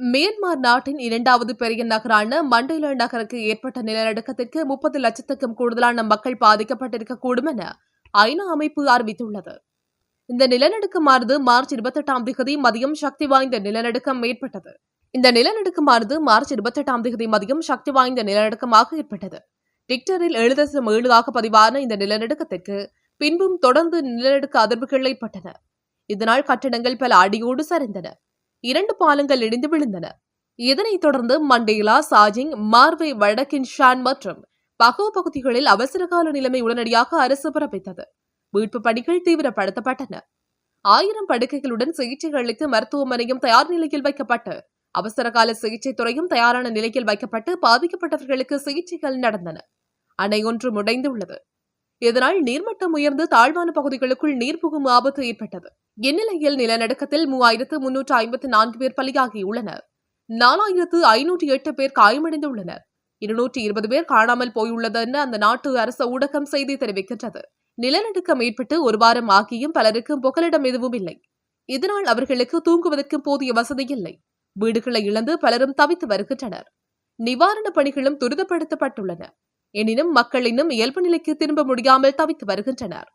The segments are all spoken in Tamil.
மியான்மர் நாட்டின் இரண்டாவது பெரிய நகரான மண்டேல நகருக்கு ஏற்பட்ட நிலநடுக்கத்திற்கு முப்பது லட்சத்துக்கும் கூடுதலான மக்கள் பாதிக்கப்பட்டிருக்கக்கூடும் என ஐநா அமைப்பு அறிவித்துள்ளது. இந்த நிலநடுக்கமானது மார்ச் இருபத்தெட்டாம் திகதி மதியம் சக்தி வாய்ந்த நிலநடுக்கம் ஏற்பட்டது. இந்த நிலநடுக்கமானது மார்ச் இருபத்தெட்டாம் திகதி மதியம் சக்தி வாய்ந்த நிலநடுக்கமாக ஏற்பட்டது. டிக்டரில் ஏழு தசம் பதிவான இந்த நிலநடுக்கத்திற்கு பின்பும் தொடர்ந்து நிலநடுக்க அதிர்வுகள் ஏற்பட்டன. இதனால் கட்டடங்கள் பல அடியோடு சரிந்தன. இரண்டு பாலங்கள் இடிந்து விழுந்தன. இதனைத் தொடர்ந்து மண்டேலா சாஜிங் மார்வே வடக்கின் ஷான் மற்றும் பகோ பகுதிகளில் அவசரகால நிலைமை உடனடியாக அரசு பிறப்பித்தது. மீட்பு பணிகள் தீவிரப்படுத்தப்பட்டன. ஆயிரம் படுக்கைகளுடன் சிகிச்சை அளித்து மருத்துவமனையும் தயார் நிலையில் வைக்கப்பட்டு அவசரகால சிகிச்சை துறையும் தயாரான நிலையில் வைக்கப்பட்டு பாதிக்கப்பட்டவர்களுக்கு சிகிச்சைகள் நடந்தன. அணை ஒன்று முடைந்துள்ளது. இதனால் நீர்மட்டம் உயர்ந்து தாழ்வான பகுதிகளுக்குள் நீர் புகும் ஆபத்து ஏற்பட்டது. இந்நிலையில் நிலநடுக்கத்தில் மூவாயிரத்து முன்னூற்று ஐம்பத்து நான்கு பேர் பலியாகியுள்ளனர். நாலாயிரத்து ஐநூற்றி எட்டு பேர் காயமடைந்துள்ளனர். இருநூற்றி இருபது பேர் காணாமல் போயுள்ளது என அந்த நாட்டு அரசு ஊடகம் செய்தி தெரிவிக்கின்றது. நிலநடுக்கம் ஏற்பட்டு ஒரு வாரம் ஆகியும் பலருக்கும் புகலிடம் எதுவும் இல்லை. இதனால் அவர்களுக்கு தூங்குவதற்கும் போதிய வசதி இல்லை. வீடுகளை இழந்து பலரும் தவித்து வருகின்றனர். நிவாரணப் பணிகளும் துரிதப்படுத்தப்பட்டுள்ளன. எனினும் மக்கள் இன்னும் இயல்பு நிலைக்கு திரும்ப முடியாமல் தவித்து வருகின்றனர்.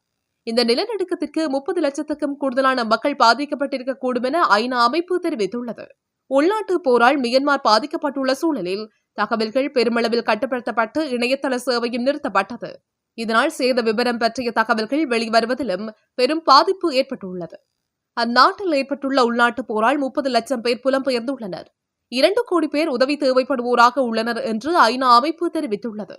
இந்த நிலநடுக்கத்திற்கு முப்பது லட்சத்துக்கும் கூடுதலான மக்கள் பாதிக்கப்பட்டிருக்கக்கூடும் என ஐநா அமைப்பு தெரிவித்துள்ளது. உள்நாட்டு போரால் மியன்மார் பாதிக்கப்பட்டுள்ள சூழலில் தகவல்கள் பெருமளவில் கட்டுப்படுத்தப்பட்டு இணையதள சேவையும் நிறுத்தப்பட்டது. இதனால் சேத விவரம் பற்றிய தகவல்கள் வெளிவருவதிலும் பெரும் பாதிப்பு ஏற்பட்டுள்ளது. அந்நாட்டில் ஏற்பட்டுள்ள உள்நாட்டு போரால் முப்பது லட்சம் பேர் புலம்பெயர்ந்துள்ளனர். இரண்டு கோடி பேர் உதவி தேவைப்படுவோராக உள்ளனர் என்று ஐநா அமைப்பு தெரிவித்துள்ளது.